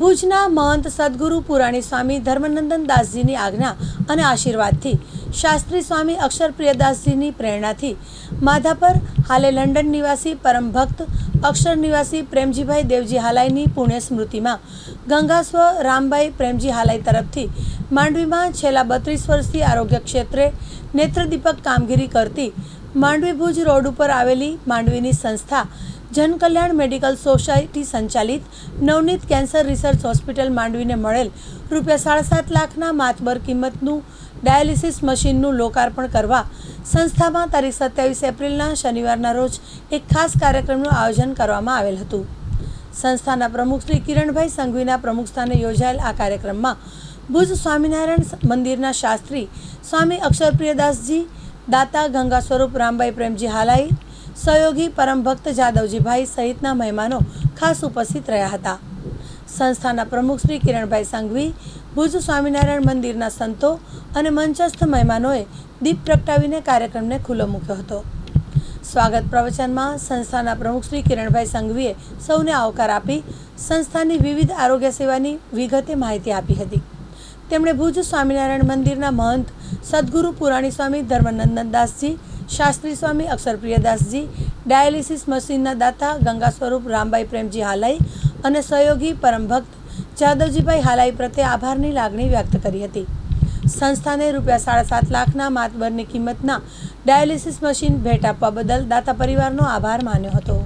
ભુજના મહંત સદગુરુ પુરાણી સ્વામી ધર્મનંદન દાસજીની આજ્ઞા અને આશીર્વાદથી શાસ્ત્રી સ્વામી અક્ષર પ્રિયદાસજીની પ્રેરણાથી માધાપર હાલે લંડન નિવાસી પરમ ભક્ત અક્ષર નિવાસી પ્રેમજીભાઈ દેવજી હાલાઈની પુણ્ય સ્મૃતિમાં ગંગાસ્વ રામભાઈ પ્રેમજી હાલાઈ તરફથી માંડવીમાં છેલ્લા બત્રીસ વર્ષથી આરોગ્ય ક્ષેત્રે નેત્રદીપક કામગીરી કરતી માંડવી ભુજ રોડ ઉપર આવેલી માંડવીની સંસ્થા જનકલ્યાણ મેડિકલ સોસાયટી સંચાલિત નવનીત કેન્સર રિસર્ચ હોસ્પિટલ માંડવીને મળેલ રૂપિયા સાડા સાત લાખના માતબર કિંમતનું ડાયાલિસિસ મશીનનું લોકાર્પણ કરવા સંસ્થામાં તારીખ સત્યાવીસ એપ્રિલના શનિવારના રોજ એક ખાસ કાર્યક્રમનું આયોજન કરવામાં આવેલ હતું. સંસ્થાના પ્રમુખ શ્રી કિરણભાઈ સંઘવીના પ્રમુખસ્થાને યોજાયેલ આ કાર્યક્રમમાં ભુજ સ્વામિનારાયણ મંદિરના શાસ્ત્રી સ્વામી અક્ષરપ્રિયદાસજી, દાતા ગંગા સ્વરૂપ રામભાઈ પ્રેમજી હાલાઈ સહયોગી પરમ ભક્ત જાદવજીભાઈ સહિતના મહેમાનો ખાસ ઉપસ્થિત રહ્યા હતા. સંસ્થાના પ્રમુખ શ્રી કિરણભાઈ સંઘવી, ભુજ સ્વામિનારાયણ મંદિરના સંતો અને મંચસ્થ મહેમાનોએ દીપ પ્રગટાવીને કાર્યક્રમને ખુલ્લો મૂક્યો હતો. સ્વાગત પ્રવચનમાં સંસ્થાના પ્રમુખ શ્રી કિરણભાઈ સંઘવીએ સૌને આવકાર આપી સંસ્થાની વિવિધ આરોગ્ય સેવાની વિગતે માહિતી આપી હતી. તેમણે ભુજ સ્વામિનારાયણ મંદિરના મહંત સદગુરુ પુરાણી સ્વામી ધર્મનંદનદાસજી શાસ્ત્રી સ્વામી અક્ષરપ્રિયદાસજી, ડાયાલિસિસ મશીનના દાતા ગંગા સ્વરૂપ રામભાઈ પ્રેમજી હાલાઈ અને સહયોગી પરમભક્ત જાદવજીભાઈ હાલાઈ પ્રત્યે આભારની લાગણી વ્યક્ત કરી હતી. સંસ્થાને રૂપિયા સાડા સાત લાખના માતબરની કિંમતના ડાયાલિસિસ મશીન ભેટ આપવા બદલ દાતા પરિવારનો આભાર માન્યો હતો.